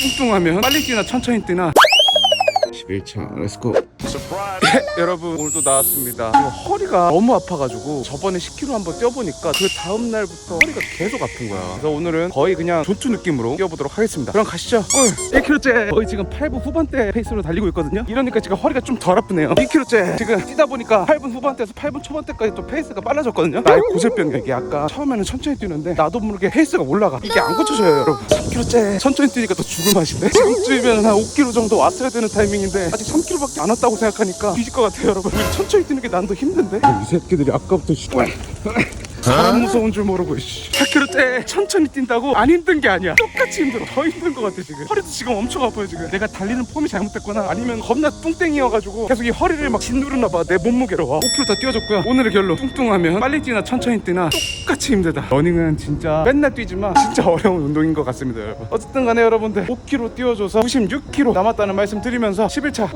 뚱뚱하면 빨리 뛰나 천천히 뛰나. 11차 렛츠고. 네, 여러분 오늘도 나왔습니다. 지금 허리가 너무 아파가지고 저번에 10km 한번 뛰어보니까 그 다음날부터 허리가 계속 아픈 거야. 그래서 오늘은 거의 그냥 전투 느낌으로 뛰어보도록 하겠습니다. 그럼 가시죠. 꿀! 1km째! 거의 지금 8분 후반대 페이스로 달리고 있거든요? 이러니까 지금 허리가 좀 덜 아프네요. 2km째! 지금 뛰다 보니까 8분 후반대에서 8분 초반대까지 또 페이스가 빨라졌거든요? 나의 고질병이야. 이게 아까 처음에는 천천히 뛰는데 나도 모르게 페이스가 올라가. 이게 안 고쳐져요 여러분. 3km째! 천천히 뛰니까 또 죽을 맛인데? 지금쯤이면 한 5km 정도 왔어야 되는 타이밍인데 아직 3km밖에 안 왔다고 생각하니까 뒤질 것 같아요 여러분. 천천히 뛰는 게 난 더 힘든데? 이 새끼들이 아까부터 씨. 사람 무서운 줄 모르고 씨. 4km째 천천히 뛴다고? 안 힘든 게 아니야. 똑같이 힘들어. 더 힘든 것 같아 지금. 허리도 지금 엄청 아파요 지금. 내가 달리는 폼이 잘못됐거나 아니면 겁나 뚱땡이여가지고 계속 이 허리를 막 짓누르나 봐. 내 몸무게로. 와 5km 다 뛰어줬고요 오늘의 결론. 뚱뚱하면 빨리 뛰나 천천히 뛰나. 똑같이 힘들다. 러닝은 진짜 맨날 뛰지만 진짜 어려운 운동인 것 같습니다 여러분. 어쨌든 간에 여러분들 5km 뛰어줘서 96km 남았다는 말씀 드리면서 11차